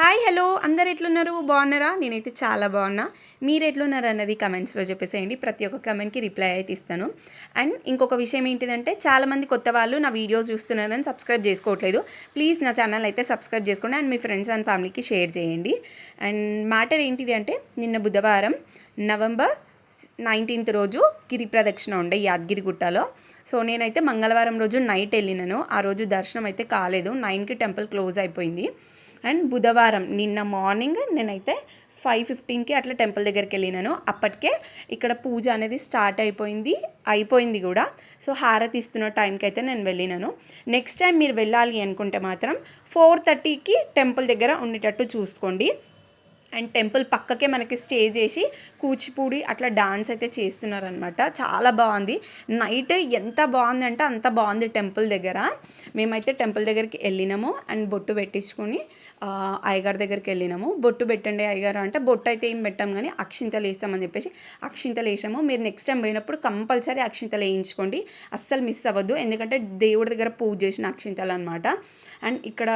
Hi hello. అందరు ఎట్లున్నారు? బాగున్నారా? నేనైతే చాలా బాగున్నా. మీరు ఎట్లున్నారు అన్నది కమెంట్స్లో చెప్పేసేయండి. ప్రతి ఒక్క కమెంట్కి రిప్లై అయితే ఇస్తాను. అండ్ ఇంకొక విషయం ఏంటిదంటే చాలామంది కొత్త వాళ్ళు నా వీడియోస్ చూస్తున్నారని సబ్స్క్రైబ్ చేసుకోవట్లేదు. ప్లీజ్ నా ఛానల్ అయితే సబ్స్క్రైబ్ చేసుకోండి. అండ్ మీ ఫ్రెండ్స్ అండ్ ఫ్యామిలీకి షేర్ చేయండి. అండ్ మ్యాటర్ ఏంటిది అంటే నిన్న బుధవారం నవంబర్ నైన్టీన్త్ రోజు గిరి ప్రదక్షిణ ఉండే యాదగిరిగుట్టలో సో నేనైతే మంగళవారం రోజు నైట్ వెళ్ళినాను. ఆ రోజు దర్శనం అయితే కాలేదు. నైన్కి టెంపుల్ క్లోజ్ అయిపోయింది. అండ్ బుధవారం నిన్న మార్నింగ్ నేనైతే ఫైవ్ ఫిఫ్టీన్కి అట్లా టెంపుల్ దగ్గరికి వెళ్ళినాను. అప్పటికే ఇక్కడ పూజ అనేది స్టార్ట్ అయిపోయింది. అయిపోయింది కూడా. సో హారతి ఇస్తున్న టైంకి అయితే నేను వెళ్ళినాను. నెక్స్ట్ టైం మీరు వెళ్ళాలి అనుకుంటే మాత్రం ఫోర్ థర్టీకి టెంపుల్ దగ్గర ఉండేటట్టు చూసుకోండి. అండ్ టెంపుల్ పక్కకే మనకి స్టే చేసి కూచిపూడి అట్లా డాన్స్ అయితే చేస్తున్నారనమాట చాలా బాగుంది. నైట్ ఎంత బాగుంది అంటే అంత బాగుంది టెంపుల్ దగ్గర. మేమైతే టెంపుల్ దగ్గరికి వెళ్ళినాము అండ్ బొట్టు పెట్టించుకొని అయ్యగారి దగ్గరికి వెళ్ళినాము. బొట్టు పెట్టండి అయ్యగారు అంటే బొట్టు అయితే ఏం పెట్టాం కానీ అక్షింతలు వేస్తామని చెప్పేసి అక్షింతలు వేసాము. మీరు నెక్స్ట్ టైం పోయినప్పుడు కంపల్సరీ అక్షింతలు వేయించుకోండి. అస్సలు మిస్ అవ్వద్దు. ఎందుకంటే దేవుడి దగ్గర పూజ చేసిన అక్షింతలు అనమాట అండ్ ఇక్కడ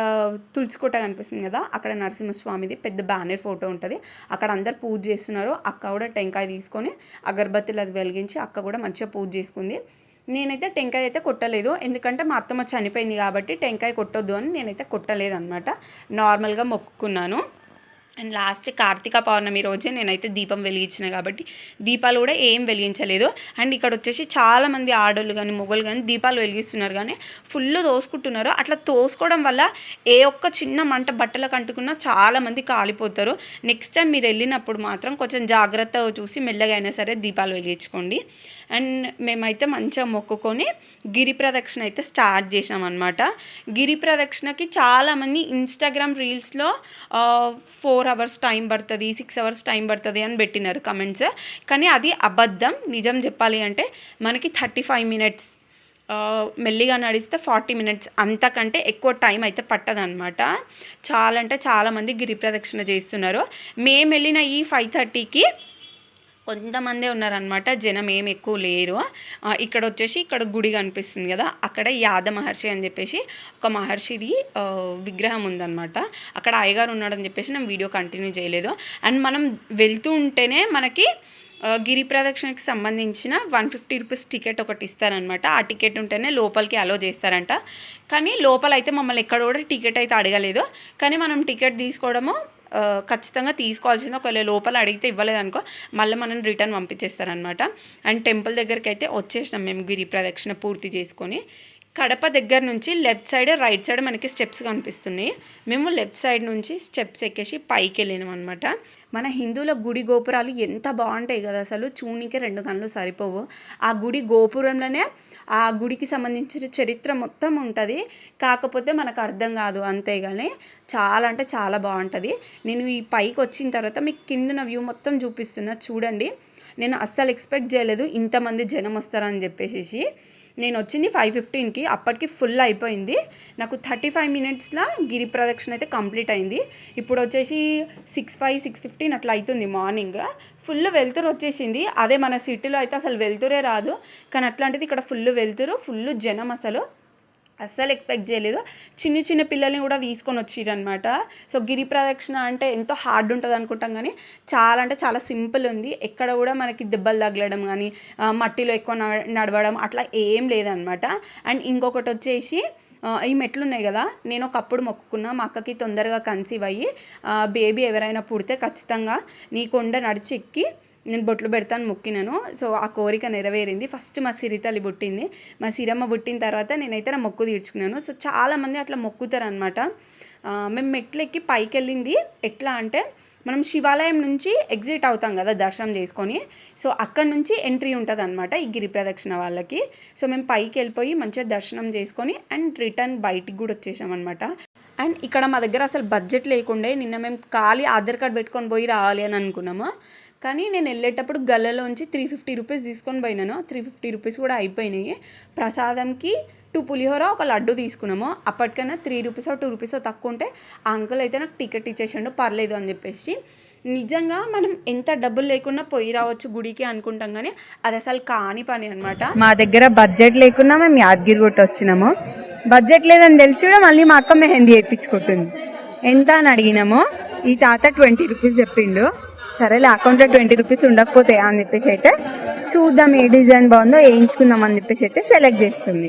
తులసికోట కనిపిస్తుంది కదా అక్కడ నరసింహస్వామిది పెద్ద బ్యానర్ ఫోటో ఉంటుంది. అక్కడ అందరు పూజ చేస్తున్నారు. అక్క కూడా టెంకాయ తీసుకొని అగరబత్తులు అది వెలిగించి అక్క కూడా మంచిగా పూజ చేసుకుంది. నేనైతే టెంకాయ అయితే కొట్టలేదు. ఎందుకంటే మా అత్తమ్మ చనిపోయింది కాబట్టి టెంకాయ కొట్టొద్దు అని నేనైతే కొట్టలేదు అనమాట నార్మల్గా మొక్కుకున్నాను. అండ్ లాస్ట్ కార్తీక పౌర్ణమి రోజే నేనైతే దీపం వెలిగించిన కాబట్టి దీపాలు కూడా ఏం వెలిగించలేదు. అండ్ ఇక్కడ వచ్చేసి చాలామంది ఆడోళ్ళు కానీ మొగలు కానీ దీపాలు వెలిగిస్తున్నారు కానీ ఫుల్ తోసుకుంటున్నారు. అట్లా తోసుకోవడం వల్ల ఏ ఒక్క చిన్న మంట బట్టలకు అంటుకున్నా చాలామంది కాలిపోతారు. నెక్స్ట్ టైం మీరు వెళ్ళినప్పుడు మాత్రం కొంచెం జాగ్రత్తగా చూసి మెల్లగా అయినా సరే దీపాలు వెలిగించుకోండి. అండ్ మేమైతే మంచిగా మొక్కుకొని గిరి ప్రదక్షిణ అయితే స్టార్ట్ చేసామన్నమాట గిరి ప్రదక్షిణకి చాలామంది ఇన్స్టాగ్రామ్ రీల్స్లో ఫోర్ అవర్స్ టైం పడుతుంది సిక్స్ అవర్స్ టైం పడుతుంది అని పెట్టినారు కమెంట్స్ కానీ అది అబద్ధం. నిజం చెప్పాలి అంటే మనకి థర్టీ ఫైవ్ మినిట్స్ మెల్లిగా నడిస్తే ఫార్టీ మినిట్స్ అంతకంటే ఎక్కువ టైం అయితే పట్టదనమాట చాలా అంటే చాలామంది గిరి ప్రదక్షిణ చేస్తున్నారు. మేము వెళ్ళిన ఈ ఫైవ్ థర్టీకి కొంతమందే ఉన్నారనమాట జనం ఏం ఎక్కువ లేరు. ఇక్కడ వచ్చేసి ఇక్కడ గుడి కనిపిస్తుంది కదా అక్కడ యాద మహర్షి అని చెప్పేసి ఒక మహర్షిది విగ్రహం ఉందన్నమాట. అక్కడ అయ్యగారు ఉన్నాడని చెప్పేసి నేను వీడియో కంటిన్యూ చేయలేదు. అండ్ మనం వెళ్తూ ఉంటేనే మనకి గిరి ప్రదక్షిణకి సంబంధించిన వన్ ఫిఫ్టీ రూపీస్ టికెట్ ఒకటి ఇస్తారనమాట ఆ టికెట్ ఉంటేనే లోపలికి అలో చేస్తారంట. కానీ లోపల అయితే మమ్మల్ని ఎక్కడ కూడా టికెట్ అయితే అడగలేదు. కానీ మనం టికెట్ తీసుకోవడము ఖచ్చితంగా తీసుకోవాల్సింది. ఒకవేళ లోపల అడిగితే ఇవ్వలేదనుకో మళ్ళీ మనం రిటర్న్ పంపించేస్తారనమాట అండ్ టెంపుల్ దగ్గరికి అయితే వచ్చేసినాం మేము గిరి ప్రదక్షిణ పూర్తి చేసుకొని. కడప దగ్గర నుంచి లెఫ్ట్ సైడ్ రైట్ సైడ్ మనకి స్టెప్స్ కనిపిస్తున్నాయి. మేము లెఫ్ట్ సైడ్ నుంచి స్టెప్స్ ఎక్కేసి పైకి వెళ్ళినాం అనమాట మన హిందువుల గుడి గోపురాలు ఎంత బాగుంటాయి కదా అసలు. చూనికి రెండు కళ్ళు సరిపోవు. ఆ గుడి గోపురంలోనే ఆ గుడికి సంబంధించిన చరిత్ర మొత్తం ఉంటుంది. కాకపోతే మనకు అర్థం కాదు అంతేగాని చాలా అంటే చాలా బాగుంటుంది. నేను ఈ పైకి వచ్చిన తర్వాత మీకు కిందన వ్యూ మొత్తం చూపిస్తున్నా. చూడండి. నేను అస్సలు ఎక్స్పెక్ట్ చేయలేదు ఇంతమంది జనం వస్తారని చెప్పేసి నేను వచ్చింది ఫైవ్ ఫిఫ్టీన్కి అప్పటికి ఫుల్ అయిపోయింది. నాకు థర్టీ ఫైవ్ మినిట్స్లో గిరి ప్రదక్షిణ అయితే కంప్లీట్ అయింది. ఇప్పుడు వచ్చేసి సిక్స్ ఫైవ్ సిక్స్ ఫిఫ్టీన్ అట్లా అవుతుంది మార్నింగ్ ఫుల్ వెలుతురు వచ్చేసింది. అదే మన సిటీలో అయితే అసలు వెలుతురే రాదు. కానీ అట్లాంటిది ఇక్కడ ఫుల్ వెలుతురు ఫుల్ జనం అసలు. అస్సలు ఎక్స్పెక్ట్ చేయలేదు. చిన్న చిన్న పిల్లల్ని కూడా తీసుకొని వచ్చిరనమాట సో గిరి ప్రదక్షిణ అంటే ఎంతో హార్డ్ ఉంటుంది అనుకుంటాం కానీ చాలా అంటే చాలా సింపుల్ ఉంది. ఎక్కడ కూడా మనకి దెబ్బలు తగలడం కానీ మట్టిలో ఎక్కువ న- నడవడం అట్లా ఏం లేదనమాట అండ్ ఇంకొకటి వచ్చేసి ఈ మెట్లు ఉన్నాయి కదా నేను ఒకప్పుడు మొక్కుకున్నా మా అక్కకి తొందరగా కన్సీవ్ అయ్యి బేబీ ఎవరైనా పుడితే ఖచ్చితంగా నీ కొండ నడిచి ఎక్కి నేను బొట్లు పెడతాను మొక్కినాను. సో ఆ కోరిక నెరవేరింది. ఫస్ట్ మా సిరితల్లి పుట్టింది. మా సిరమ్మ పుట్టిన తర్వాత నేనైతే నా మొక్కు తీర్చుకున్నాను. సో చాలామంది అట్లా మొక్కుతారు అనమాట మేము మెట్లు ఎక్కి పైకి వెళ్ళింది ఎట్లా అంటే మనం శివాలయం నుంచి ఎగ్జిట్ అవుతాం కదా దర్శనం చేసుకొని. సో అక్కడ నుంచి ఎంట్రీ ఉంటుంది అనమాట ఈ గిరి ప్రదక్షిణ వాళ్ళకి. సో మేము పైకి వెళ్ళిపోయి మంచిగా దర్శనం చేసుకొని అండ్ రిటర్న్ బయటికి కూడా వచ్చేసాం అనమాట అండ్ ఇక్కడ మా దగ్గర అసలు బడ్జెట్ లేకుండే. నిన్న మేము ఖాళీ ఆధార్ కార్డ్ పెట్టుకొని పోయి రావాలి అని అనుకున్నాము. కానీ నేను వెళ్ళేటప్పుడు గల్లలోంచి త్రీ ఫిఫ్టీ రూపీస్ తీసుకొని పోయినాను. త్రీ ఫిఫ్టీ రూపీస్ కూడా అయిపోయినాయి. ప్రసాదంకి టూ పులిహోర ఒక లడ్డు తీసుకున్నాము. అప్పటికైనా త్రీ రూపీసో టూ రూపీసో తక్కువ ఉంటే ఆ అంకుల్ అయితే నాకు టికెట్ ఇచ్చేసిండు పర్లేదు అని చెప్పేసి. నిజంగా మనం ఎంత డబ్బులు లేకున్నా పోయి రావచ్చు గుడికి అనుకుంటాం కానీ అది అసలు కాని పని అనమాట మా దగ్గర బడ్జెట్ లేకున్నా మేము యాదగిరి గుట్ట వచ్చినాము. బడ్జెట్ లేదని తెలిసి కూడా మళ్ళీ మా అక్క మెహందీ వేయించుకుంటుంది. ఎంత అని అడిగినాము. ఈ తాత ట్వంటీ రూపీస్ చెప్పిండు. సరేలే అకౌంట్లో ట్వంటీ రూపీస్ ఉండకపోతే అని చెప్పేసి అయితే చూద్దాం ఏ డిజైన్ బాగుందో వేయించుకుందాం అని చెప్పేసి అయితే సెలెక్ట్ చేస్తుంది.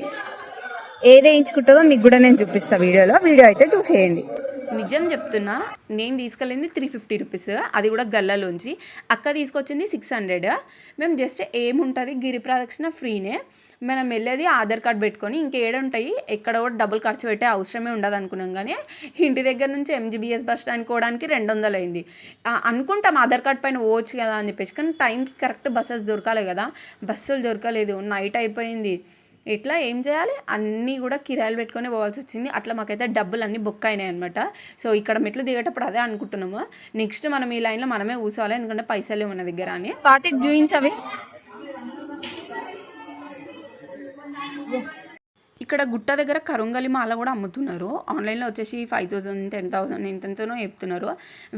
ఏది వేయించుకుంటుందో మీకు కూడా నేను చూపిస్తా వీడియోలో. వీడియో అయితే చూసేయండి. నిజం చెప్తున్నా నేను తీసుకెళ్ళింది త్రీ ఫిఫ్టీ రూపీస్ అది కూడా గల్లలోంచి. అక్క తీసుకొచ్చింది సిక్స్ హండ్రెడ్ మేము జస్ట్ ఏముంటుంది? గిరి ప్రదక్షిణ ఫ్రీనే. మనం వెళ్ళేది ఆధార్ కార్డ్ పెట్టుకొని ఇంకేడుంటాయి ఎక్కడ కూడా డబ్బులు ఖర్చు పెట్టే అవసరమే ఉండదు అనుకున్నాం కానీ ఇంటి దగ్గర నుంచి ఎంజీబీఎస్ బస్ స్టాండ్ కోవడానికి రెండు వందలు అయింది. అనుకుంటాం ఆధార్ కార్డ్ పైన పోవచ్చు కదా అని చెప్పేసి కానీ టైంకి కరెక్ట్ బస్సెస్ దొరకాలి కదా. బస్సులు దొరకలేదు. నైట్ అయిపోయింది. ఇట్లా ఏం చేయాలి? అన్నీ కూడా కిరాయిలు పెట్టుకొని పోవాల్సి వచ్చింది. అట్లా మాకైతే డబ్బులు అన్నీ బుక్ అయినాయి అనమాట సో ఇక్కడ మెట్లు దిగేటప్పుడు అదే అనుకుంటున్నాము. నెక్స్ట్ మనం ఈ లైన్లో మనమే కూర్చోవాలి ఎందుకంటే పైసలు మన దగ్గర అని. స్వాతి చూయించవి. ఇక్కడ గుట్ట దగ్గర కరుంగలి మాల కూడా అమ్ముతున్నారు. ఆన్లైన్లో వచ్చేసి ఫైవ్ థౌసండ్ టెన్ థౌసండ్ ఎంతెంతనో చెప్తున్నారు.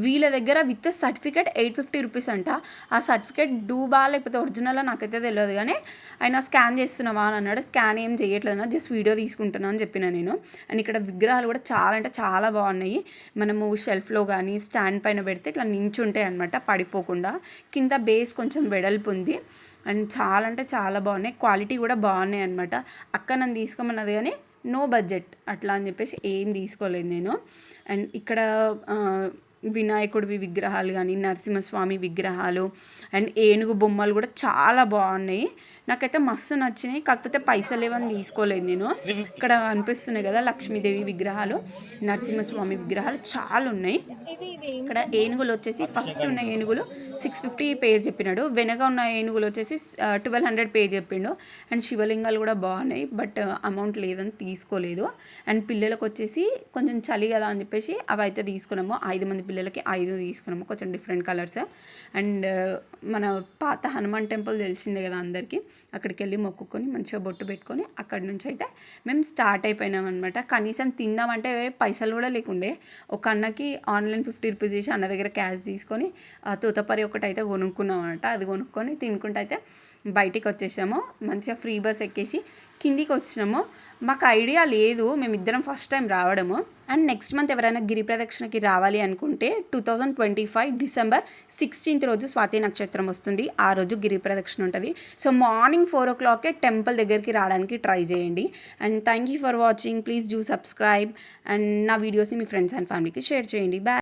వీళ్ళ దగ్గర with certificate eight fifty rupees అంట. ఆ సర్టిఫికేట్ డూబా లేకపోతే ఒరిజినల్ నాకైతే తెలియదు కానీ ఆయన స్కాన్ చేస్తున్నావా అని అన్నాడు. స్కాన్ ఏం చేయట్లేదు జస్ట్ వీడియో తీసుకుంటున్నా అని చెప్పిన నేను. అండ్ ఇక్కడ విగ్రహాలు కూడా చాలా అంటే చాలా బాగున్నాయి. మనము షెల్ఫ్లో కానీ స్టాండ్ పైన పెడితే ఇట్లా నించుంటాయి అనమాట పడిపోకుండా. కింద బేస్ కొంచెం వెడల్పు ఉంది. అండ్ చాలా అంటే చాలా బాగున్నాయి. క్వాలిటీ కూడా బాగున్నాయి అనమాట అక్క నన్ను తీసుకోమన్నది కానీ నో బడ్జెట్ అట్లా అని చెప్పేసి ఏం తీసుకోలేదు నేను. అండ్ ఇక్కడ వినాయకుడివి విగ్రహాలు కానీ నరసింహస్వామి విగ్రహాలు అండ్ ఏనుగు బొమ్మలు కూడా చాలా బాగున్నాయి. నాకైతే మస్తు నచ్చినాయి. కాకపోతే పైసలు ఏమని తీసుకోలేదు నేను. ఇక్కడ అనిపిస్తున్నాయి కదా లక్ష్మీదేవి విగ్రహాలు నరసింహస్వామి విగ్రహాలు చాలా ఉన్నాయి. ఇక్కడ ఏనుగులు వచ్చేసి ఫస్ట్ ఉన్న ఏనుగులు సిక్స్ ఫిఫ్టీ పేరు చెప్పినాడు. వెనక ఉన్న ఏనుగులు వచ్చేసి ట్వెల్వ్ హండ్రెడ్ పే చెప్పిండు. అండ్ శివలింగాలు కూడా బాగున్నాయి. బట్ అమౌంట్ లేదని తీసుకోలేదు. అండ్ పిల్లలకు వచ్చేసి కొంచెం చలి కదా అని చెప్పేసి అవి అయితే తీసుకున్నాము. ఐదు మంది పిల్లలకి ఐదు తీసుకున్నాము. కొంచెం డిఫరెంట్ కలర్స్ అండ్ మన పాత హనుమాన్ టెంపుల్ తెలిసిందే కదా అందరికీ? అక్కడికి వెళ్ళి మొక్కుకొని మంచిగా బొట్టు పెట్టుకొని అక్కడి నుంచి అయితే మేము స్టార్ట్ అయిపోయినాం అనమాట కనీసం తిందామంటే పైసలు కూడా లేకుండే. ఒక అన్నకి ఆన్లైన్ ఫిఫ్టీ రూపీస్ చేసి అన్న దగ్గర క్యాష్ తీసుకొని తోతపరి తూతపరి ఒకటి అయితే కొనుక్కున్నాం అనమాట అది కొనుక్కొని తినుకుంటూ అయితే బయటికి వచ్చేసాము. మంచిగా ఫ్రీ బస్ ఎక్కేసి కిందికి వచ్చినాము. మాకు ఐడియా లేదు. మేమిద్దరం ఫస్ట్ టైం రావడము. అండ్ నెక్స్ట్ మంత్ ఎవరైనా గిరి ప్రదక్షిణకి రావాలి అనుకుంటే two thousand twenty five December sixteenth రోజు స్వాతి నక్షత్రం వస్తుంది. ఆ రోజు గిరి ప్రదక్షిణ ఉంటుంది. సో మార్నింగ్ ఫోర్ ఓ క్లాకే టెంపుల్ దగ్గరికి రావడానికి ట్రై చేయండి. And thank you for watching. Please do subscribe. And నా వీడియోస్ని మీ ఫ్రెండ్స్ అండ్ ఫ్యామిలీకి షేర్ చేయండి. బాయ్.